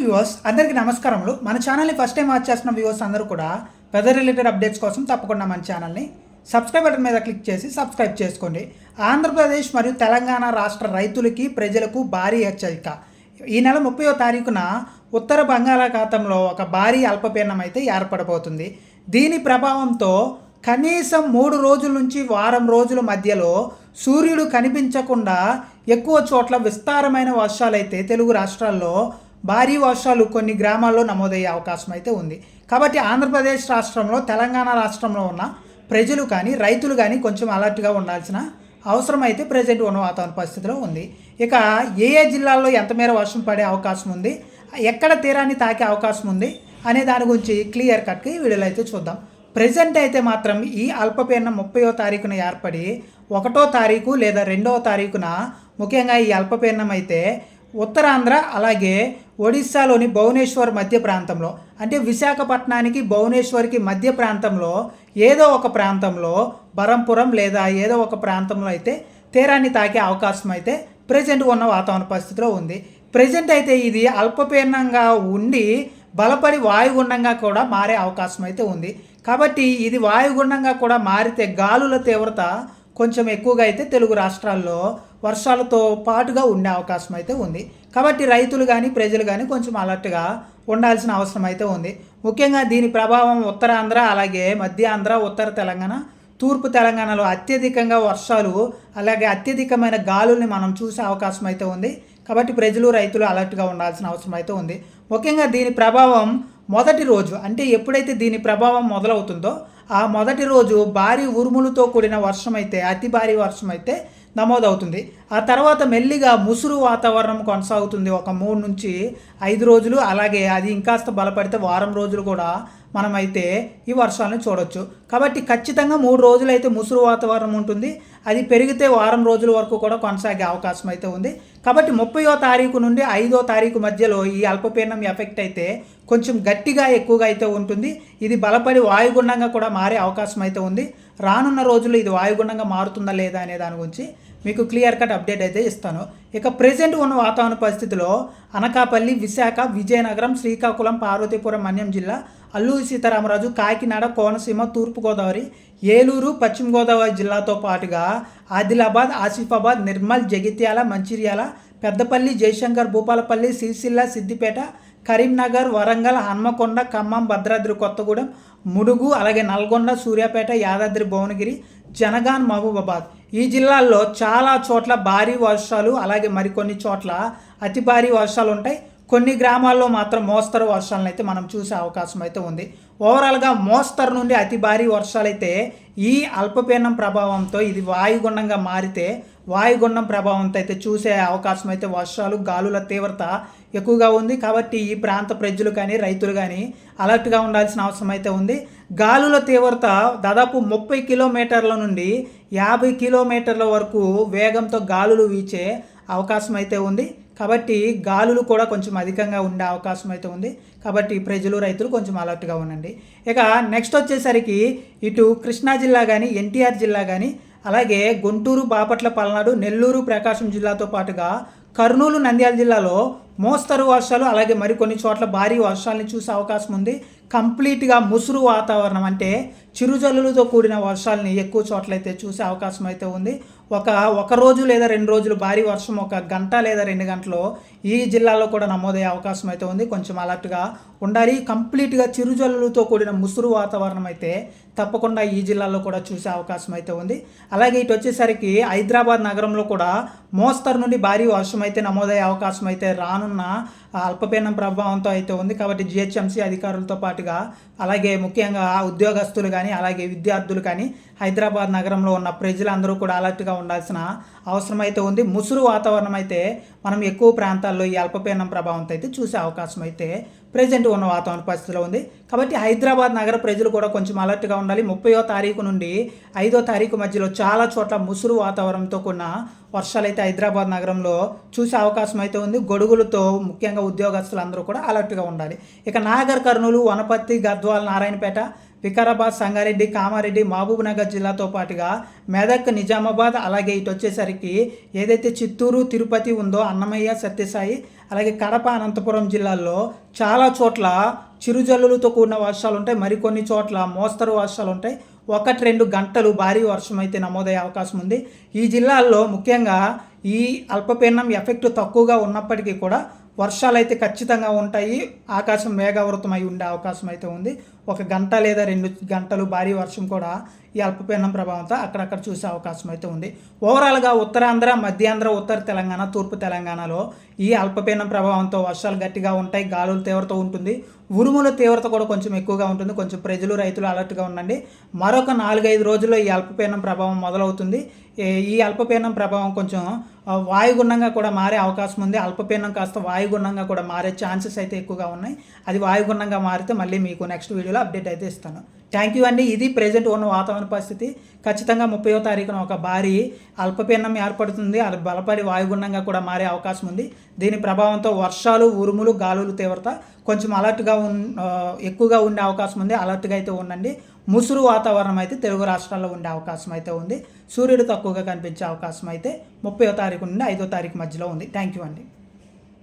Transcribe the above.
Viewers అందరికీ నమస్కారములు. మన ఛానల్ని ఫస్ట్ టైం వాచ్ చేస్తున్న వ్యూవర్స్ అందరూ కూడా వెదర్ రిలేటెడ్ అప్డేట్స్ కోసం తప్పకుండా మన ఛానల్ని సబ్స్క్రైబ్ బటన్ మీద క్లిక్ చేసి సబ్స్క్రైబ్ చేసుకోండి. ఆంధ్రప్రదేశ్ మరియు తెలంగాణ రాష్ట్ర రైతులకి ప్రజలకు భారీ హెచ్చరిక. ఈ నెల ముప్పయో తారీఖున ఉత్తర బంగాళాఖాతంలో ఒక భారీ అల్పపీడనం అయితే ఏర్పడబోతుంది. దీని ప్రభావంతో కనీసం మూడు రోజుల నుంచి వారం రోజుల మధ్యలో సూర్యుడు కనిపించకుండా ఎక్కువ చోట్ల విస్తారమైన వర్షాలైతే తెలుగు రాష్ట్రాల్లో భారీ వర్షాలు కొన్ని గ్రామాల్లో నమోదయ్యే అవకాశం అయితే ఉంది. కాబట్టి ఆంధ్రప్రదేశ్ రాష్ట్రంలో తెలంగాణ రాష్ట్రంలో ఉన్న ప్రజలు కానీ రైతులు కానీ కొంచెం అలర్ట్గా ఉండాల్సిన అవసరం అయితే ప్రజెంట్ ఉన్న వాతావరణ పరిస్థితిలో ఉంది. ఇక ఏ ఏ జిల్లాల్లో ఎంత మేర వర్షం పడే అవకాశం ఉంది ఎక్కడ తీరాన్ని తాకే అవకాశం ఉంది అనే దాని గురించి క్లియర్ కట్గా ఈ వీడియోలో అయితే చూద్దాం. ప్రజెంట్ అయితే మాత్రం ఈ అల్పపీడనం ముప్పయో తారీఖున ఏర్పడి ఒకటో తారీఖు లేదా రెండవ తారీఖున ముఖ్యంగా ఈ అల్పపీడనం అయితే ఉత్తరాంధ్ర అలాగే ఒడిస్సాలోని భువనేశ్వర్ మధ్య ప్రాంతంలో అంటే విశాఖపట్నానికి భువనేశ్వర్కి మధ్య ప్రాంతంలో ఏదో ఒక ప్రాంతంలో బరంపురం లేదా ఏదో ఒక ప్రాంతంలో అయితే తీరాన్ని తాకే అవకాశం అయితే ప్రజెంట్ ఉన్న వాతావరణ పరిస్థితిలో ఉంది. ప్రజెంట్ అయితే ఇది అల్పపీడనంగా ఉండి బలపడి వాయుగుండంగా కూడా మారే అవకాశం అయితే ఉంది. కాబట్టి ఇది వాయుగుండంగా కూడా మారితే గాలుల తీవ్రత కొంచెం ఎక్కువగా అయితే తెలుగు రాష్ట్రాల్లో వర్షాలతో పాటుగా ఉండే అవకాశం అయితే ఉంది. కాబట్టి రైతులు కానీ ప్రజలు కానీ కొంచెం అలర్ట్గా ఉండాల్సిన అవసరం అయితే ఉంది. ముఖ్యంగా దీని ప్రభావం ఉత్తరాంధ్ర అలాగే మధ్య ఆంధ్ర ఉత్తర తెలంగాణ తూర్పు తెలంగాణలో అత్యధికంగా వర్షాలు అలాగే అత్యధికమైన గాలుల్ని మనం చూసే అవకాశం అయితే ఉంది. కాబట్టి ప్రజలు రైతులు అలర్ట్గా ఉండాల్సిన అవసరం అయితే ఉంది. ముఖ్యంగా దీని ప్రభావం మొదటి రోజు అంటే ఎప్పుడైతే దీని ప్రభావం మొదలవుతుందో ఆ మొదటి రోజు భారీ ఉరుములతో కూడిన వర్షం అయితే అతి భారీ వర్షం అయితే నమోదవుతుంది. ఆ తర్వాత మెల్లిగా ముసురు వాతావరణం కొనసాగుతుంది. ఒక మూడు నుంచి ఐదు రోజులు. అలాగే అది ఇంకాస్త బలపడితే వారం రోజులు కూడా మనమైతే ఈ వర్షాలను చూడొచ్చు. కాబట్టి ఖచ్చితంగా మూడు రోజులు అయితే ముసురు వాతావరణం ఉంటుంది. అది పెరిగితే వారం రోజుల వరకు కూడా కొనసాగే అవకాశం అయితే ఉంది. కాబట్టి ముప్పయో తారీఖు నుండి ఐదో తారీఖు మధ్యలో ఈ అల్పపీడనం ఎఫెక్ట్ అయితే కొంచెం గట్టిగా ఎక్కువగా అయితే ఉంటుంది. ఇది బలపడి వాయుగుండంగా కూడా మారే అవకాశం అయితే ఉంది. రానున్న రోజుల్లో ఇది వాయుగుండంగా మారుతుందా లేదా అనే దాని గురించి మీకు క్లియర్ కట్ అప్డేట్ అయితే ఇస్తాను. ఇక ప్రజెంట్ ఉన్న వాతావరణ పరిస్థితిలో అనకాపల్లి విశాఖ విజయనగరం శ్రీకాకుళం పార్వతీపురం మన్యం జిల్లా అల్లూరి సీతారామరాజు కాకినాడ కోనసీమ తూర్పుగోదావరి ఏలూరు పశ్చిమ గోదావరి జిల్లాతో పాటుగా ఆదిలాబాద్ ఆసిఫాబాద్ నిర్మల్ జగిత్యాల మంచిర్యాల పెద్దపల్లి జయశంకర్ భూపాలపల్లి సిరిసిల్ల సిద్దిపేట కరీంనగర్ వరంగల్ హన్మకొండ ఖమ్మం భద్రాద్రి కొత్తగూడెం ముడుగు అలాగే నల్గొండ సూర్యాపేట యాదాద్రి భువనగిరి జనగాన్ మహబూబాబాద్. ఈ జిల్లాల్లో చాలా చోట్ల భారీ వర్షాలు అలాగే మరికొన్ని చోట్ల అతి భారీ వర్షాలు ఉంటాయి. కొన్ని గ్రామాల్లో మాత్రం మోస్తరు వర్షాలను అయితే మనం చూసే అవకాశం అయితే ఉంది. ఓవరాల్గా మోస్తరు నుండి అతి భారీ వర్షాలైతే ఈ అల్పపీడనం ప్రభావంతో ఇది వాయుగుండంగా మారితే వాయుగుండం ప్రభావంతో అయితే చూసే అవకాశం అయితే వర్షాలు గాలుల తీవ్రత ఎక్కువగా ఉంది. కాబట్టి ఈ ప్రాంత ప్రజలు కానీ రైతులు కానీ అలర్ట్గా ఉండాల్సిన అవసరం అయితే ఉంది. గాలుల తీవ్రత దాదాపు ముప్పై కిలోమీటర్ల నుండి యాభై కిలోమీటర్ల వరకు వేగంతో గాలులు వీచే అవకాశం అయితే ఉంది. కాబట్టి గాలులు కూడా కొంచెం అధికంగా ఉండే అవకాశం అయితే ఉంది. కాబట్టి ప్రజలు రైతులు కొంచెం అలర్ట్గా ఉండండి. ఇక నెక్స్ట్ వచ్చేసరికి ఇటు కృష్ణా జిల్లా కానీ ఎన్టీఆర్ జిల్లా కానీ అలాగే గుంటూరు బాపట్ల పల్నాడు నెల్లూరు ప్రకాశం జిల్లాతో పాటుగా కర్నూలు నంద్యాల జిల్లాలో మోస్తరు వర్షాలు అలాగే మరికొన్ని చోట్ల భారీ వర్షాలని చూసే అవకాశం ఉంది. కంప్లీట్గా ముసురు వాతావరణం అంటే చిరుజల్లులతో కూడిన వర్షాలని ఎక్కువ చోట్లయితే చూసే అవకాశం అయితే ఉంది. ఒక ఒక రోజు లేదా రెండు రోజులు భారీ వర్షం ఒక గంట లేదా రెండు గంటలు ఈ జిల్లాలో కూడా నమోదయ్యే అవకాశం అయితే ఉంది. కొంచెం అలర్ట్గా ఉండాలి. కంప్లీట్గా చిరుజల్లులతో కూడిన ముసురు వాతావరణం అయితే తప్పకుండా ఈ జిల్లాలో కూడా చూసే అవకాశం అయితే ఉంది. అలాగే ఇటు వచ్చేసరికి హైదరాబాద్ నగరంలో కూడా మోస్తరు నుండి భారీ వర్షం అయితే నమోదయ్యే అవకాశం అయితే రాను రానున్న అల్పపీడనం ప్రభావంతో అయితే ఉంది. కాబట్టి జిహెచ్ఎంసీ అధికారులతో పాటుగా అలాగే ముఖ్యంగా ఉద్యోగస్తులు కానీ అలాగే విద్యార్థులు కానీ హైదరాబాద్ నగరంలో ఉన్న ప్రజలందరూ కూడా అలర్ట్గా ఉండాల్సిన అవసరం అయితే ఉంది. ముసురు వాతావరణం అయితే మనం ఎక్కువ ప్రాంతాల్లో ఈ అల్పపీడనం ప్రభావంతో అయితే చూసే అవకాశం అయితే ప్రజెంట్ ఉన్న వాతావరణ పరిస్థితిలో ఉంది. కాబట్టి హైదరాబాద్ నగర ప్రజలు కూడా కొంచెం అలర్ట్గా ఉండాలి. ముప్పయో తారీఖు నుండి ఐదో తారీఖు మధ్యలో చాలా చోట్ల ముసురు వాతావరణంతో కూడిన వర్షాలు అయితే హైదరాబాద్ నగరంలో చూసే అవకాశం అయితే ఉంది. గొడుగులతో ముఖ్యంగా ఉద్యోగస్తులందరూ కూడా అలర్ట్గా ఉండాలి. ఇక నాగర్ కర్నూలు వనపర్తి గద్వాల్ నారాయణపేట వికారాబాద్ సంగారెడ్డి కామారెడ్డి మహబూబ్నగర్ జిల్లాతో పాటుగా మెదక్ నిజామాబాద్ అలాగే ఇటు వచ్చేసరికి ఏదైతే చిత్తూరు తిరుపతి ఉందో అన్నమయ్య సత్యసాయి అలాగే కడప అనంతపురం జిల్లాల్లో చాలా చోట్ల చిరుజల్లులతో కూడిన వర్షాలు ఉంటాయి. మరికొన్ని చోట్ల మోస్తరు వర్షాలు ఉంటాయి. ఒకటి రెండు గంటలు భారీ వర్షం అయితే నమోదయ్యే అవకాశం ఉంది. ఈ జిల్లాల్లో ముఖ్యంగా ఈ అల్పపీడనం ఎఫెక్ట్ తక్కువగా ఉన్నప్పటికీ కూడా వర్షాలు అయితే ఖచ్చితంగా ఉంటాయి. ఆకాశం మేఘావృతమై ఉండే అవకాశం అయితే ఉంది. ఒక గంట లేదా రెండు గంటలు భారీ వర్షం కూడా ఈ అల్పపీడనం ప్రభావంతో అక్కడక్కడ చూసే అవకాశం అయితే ఉంది. ఓవరాల్గా ఉత్తరాంధ్ర మధ్యాంధ్ర ఉత్తర తెలంగాణ తూర్పు తెలంగాణలో ఈ అల్పపీడనం ప్రభావంతో వర్షాలు గట్టిగా ఉంటాయి గాలుల తీవ్రత ఉంటుంది ఉరుముల తీవ్రత కూడా కొంచెం ఎక్కువగా ఉంటుంది కొంచెం ప్రజలు రైతులు అలర్ట్గా ఉండండి. మరొక నాలుగైదు రోజుల్లో ఈ అల్పపీడనం ప్రభావం మొదలవుతుంది. ఈ అల్పపీడనం ప్రభావం కొంచెం వాయుగుణంగా వాయుగుండంగా కూడా మారే అవకాశం ఉంది. అల్పపీడనం కాస్త వాయుగుండంగా కూడా మారే ఛాన్సెస్ అయితే ఎక్కువగా ఉన్నాయి. అది వాయుగుండంగా మారితే మళ్ళీ మీకు నెక్స్ట్ వీడియోలో అప్డేట్ అయితే ఇస్తాను. థ్యాంక్ యూ అండి. ఇది ప్రజెంట్ ఉన్న వాతావరణ పరిస్థితి. ఖచ్చితంగా ముప్పయో తారీఖున ఒక భారీ అల్పపీడనం ఏర్పడుతుంది. అది బలపడి వాయుగుండంగా కూడా మారే అవకాశం ఉంది. దీని ప్రభావంతో వర్షాలు ఉరుములు గాలులు తీవ్రత కొంచెం అలర్ట్గా ఉన్ ఎక్కువగా ఉండే అవకాశం ఉంది. అలర్ట్గా అయితే ఉండండి. ముసురు వాతావరణం అయితే తెలుగు రాష్ట్రాల్లో ఉండే అవకాశం అయితే ఉంది. సూర్యుడు తక్కువగా కనిపించే అవకాశం అయితే ముప్పయో తారీఖు నుండి ఐదో తారీఖు మధ్యలో ఉంది. థ్యాంక్ యూ అండి.